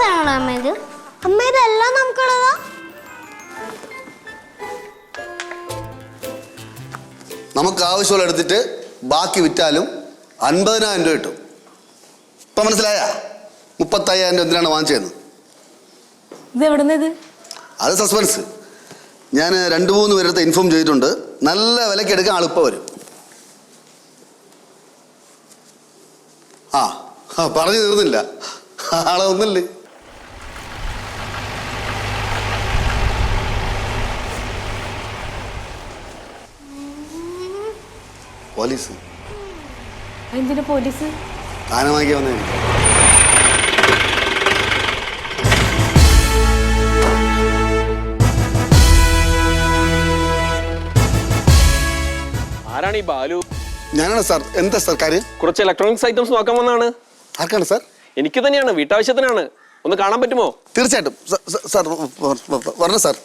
സാധനങ്ങളാ അമ്മ ഇത്? അമ്മ ഇതെല്ലാം നമുക്കുള്ളതാ. നമുക്ക് ആവശ്യമുള്ള എടുത്തിട്ട് ബാക്കി വിറ്റാലും അൻപതിനായിരം രൂപ കിട്ടും. ഇപ്പൊ മനസ്സിലായ? മുപ്പത്തയ്യായിരം രൂപ എന്തിനാണ് വാങ്ങിച്ചത് ഇത് എവിടുന്ന് ഇത്? അത് സസ്പെൻസ്. ഞാൻ രണ്ട് മൂന്ന് പേരടുത്ത് ഇൻഫോം ചെയ്തിട്ടുണ്ട്. നല്ല വിലയ്ക്ക് എടുക്കാൻ ആളിപ്പോൾ വരും. ആ ആ, പറഞ്ഞു തീർന്നില്ല. ആളെ ഒന്നില്ലേ പോലീസ്. എന്തിനു പോലീസ്? താനമാക്കി വന്നേ. ആരാണ് ഈ ബാലു? ഞാനാണ് സാർ. എന്താ സാർ കാര്യം? കുറച്ച് ഇലക്ട്രോണിക്സ് ഐറ്റംസ് നോക്കാൻ വന്നാണ് ആർക്കാണ് സാർ? എനിക്ക് തന്നെയാണ്. വീട്ടാവശ്യത്തിനാണ്. ഒന്ന് കാണാൻ പറ്റുമോ? തീർച്ചയായിട്ടും. സാർ വരണം sir.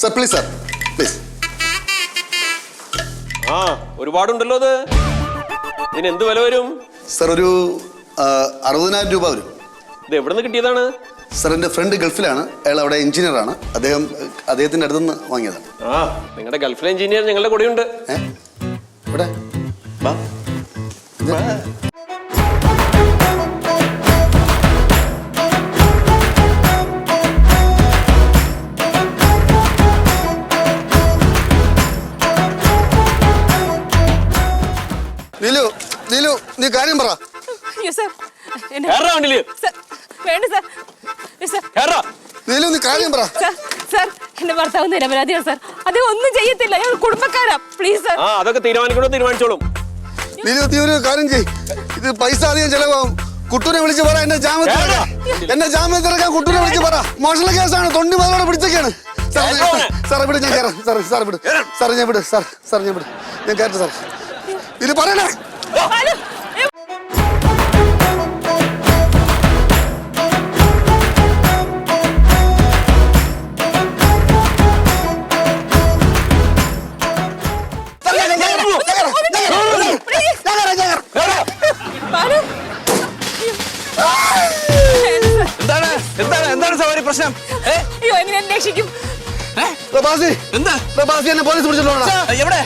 Sir please sir. Please ആ ഒരുപാടുണ്ടല്ലോ അത്. ഇതിന് എന്ത് വില വരും? സർ ഒരു ആ, അറുപതിനായിരം രൂപ വരും. ഇത് എവിടെ നിന്ന് കിട്ടിയതാണ്? സർ എന്റെ ഫ്രണ്ട് ഗൾഫിലാണ്. അയാൾ അവിടെ എഞ്ചിനീയറാണ്. അദ്ദേഹം അദ്ദേഹത്തിന്റെ അടുത്ത് നിന്ന് വാങ്ങിയതാണ്. ആ നിങ്ങളുടെ ഗൾഫിലെ എഞ്ചിനീയർ ഞങ്ങളുടെ കൂടെയുണ്ട്. ഏ? ഇവിടെ വാ. നീ കാര്യം പറ. അയ്യോ സാർ. എന്നെ കേറാ വണ്ടിയിൽ. സാർ വേണ്ട സാർ. അയ്യോ, സാർ. കേറാ. നീലു നീ കാര്യം പറ. സാർ സാർ എന്റെ ഭർത്താവ് നിരപരാധിയാണ് സാർ. അദ്ദേഹം ഒന്നും ചെയ്യത്തില്ല. ഞങ്ങൾ കുടുംബക്കാരാ. പ്ലീസ് സാർ ആ അതൊക്കെ തീരുമാനിക്കണോ തീരുമാനിച്ചോളും. നീലു നീ ഒരു കാര്യം ചെയ് ഇത് പൈസ അധികം ചെലവാകും. കുട്ടൂരെ വിളിച്ച് പറ എന്നെ ജാമ്യത്തിൽ. എന്നെ ജാമ്യത്തിൽ ഇറക്കാൻ കുട്ടൂരെ വിളിച്ച് പറ. മോഷണ കേസാണ്. തൊണ്ടി മുതലോടെ പിടിച്ചൊക്കെയാണ്. സാർ സാർ വിട് ഞാൻ കയറാം സാർ സാർ വിട്. സാർ ഞാൻ വിട്. സാർ സാർ ഞാൻ വിട്. ഞാൻ കയറട്ടെ സാർ ഇത് പറയണേ. ബാലു, പ്രശ്നം? അയ്യോ എങ്ങനെ രക്ഷിക്കും പ്രഭാസി. എന്താ? പ്രഭാസി എന്നെ പോലീസ് പിടിച്ചിട്ടുണ്ടോ എവിടെ?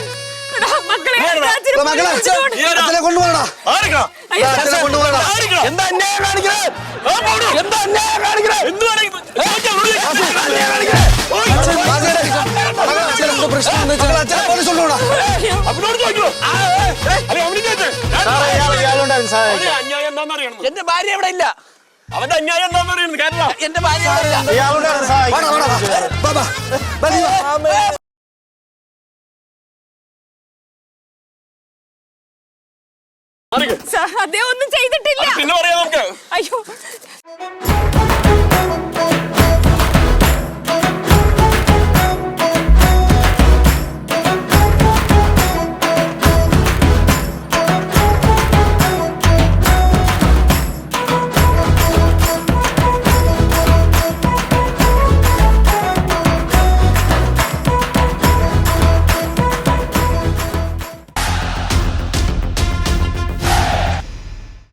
മക്കളെ കൊണ്ടുപോകണ കൊണ്ടുപോകണ എന്താ അന്യായം എന്താ അന്യായം കാണിക്കുന്നത്? എന്റെ ഭാര്യ ഇവിടെ ഇല്ല. അവന്റെ അന്യായം എന്താണെന്ന് അറിയണം കേരള. എന്റെ ഭാര്യ അദ്ദേഹം ഒന്നും ചെയ്തിട്ടില്ല. പിന്നെ പറയാം നമുക്ക്. അയ്യോ.